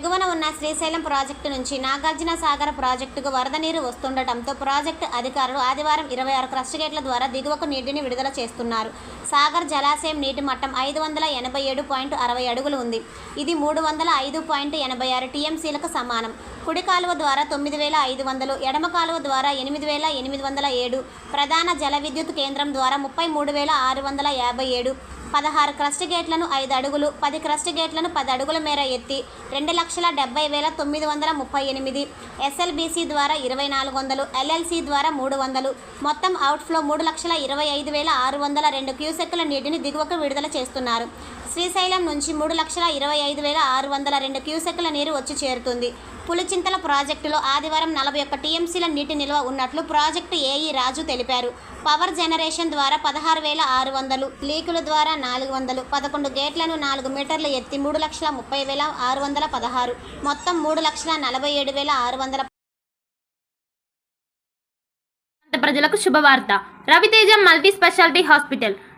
ఎగువన ఉన్న శ్రీశైలం ప్రాజెక్టు నుంచి నాగార్జున సాగర్ ప్రాజెక్టుకు వరద నీరు వస్తుండటంతో ప్రాజెక్టు అధికారులు ఆదివారం ఇరవై ఆరు క్రస్ట్ గేట్ల ద్వారా దిగువకు నీటిని విడుదల చేస్తున్నారు. సాగర్ జలాశయం నీటి మట్టం ఐదు వందల ఎనభై ఏడు పాయింట్ అరవై అడుగులు ఉంది. ఇది మూడు వందల ఐదు పాయింట్ ఎనభై ఆరు టీఎంసీలకు సమానం. కుడి కాలువ ద్వారా తొమ్మిది వేల ఐదు వందలు ఎడమ కాలువ ద్వారా ఎనిమిది వేల ఎనిమిది వందల ఏడు ప్రధాన జల విద్యుత్ కేంద్రం ద్వారా ముప్పై మూడు వేల ఆరు వందల యాభై ఏడు పదహారు క్రస్ట్ గేట్లను ఐదు అడుగులు పది క్రస్ట్ గేట్లను పది అడుగుల మేర ఎత్తి రెండు లక్షల డెబ్బై వేల తొమ్మిది వందల ముప్పై ఎనిమిది ఎస్ఎల్బీసీ ద్వారా ఇరవై నాలుగు వందలు ఎల్ఎల్సి ద్వారా మూడు వందలు మొత్తం అవుట్ఫ్లో మూడు లక్షల ఇరవై ఐదు వేల ఆరు వందల రెండు క్యూసెక్కుల నీటిని దిగువకు విడుదల చేస్తున్నారు. శ్రీశైలం నుంచి మూడు లక్షల ఇరవై ఐదు వేల ఆరు వందల రెండు క్యూసెక్ల నీరు వచ్చి చేరుతుంది. పులిచింతల ప్రాజెక్టులో ఆదివారం నలభై ఒక్క టీఎంసీల నీటి నిల్వ ఉన్నట్లు ప్రాజెక్టు ఏఈ రాజు తెలిపారు. పవర్ జనరేషన్ ద్వారా పదహారు వేల ఆరు వందలు లీకుల ద్వారా నాలుగు వందలు పదకొండు గేట్లను నాలుగు మీటర్లు ఎత్తి మూడు లక్షల ముప్పై వేల ఆరు వందల పదహారు మొత్తం మూడు లక్షల నలభై ఏడు వేల ఆరు వందల ప్రజలకు శుభవార్త. Raviteja multi speciality hospital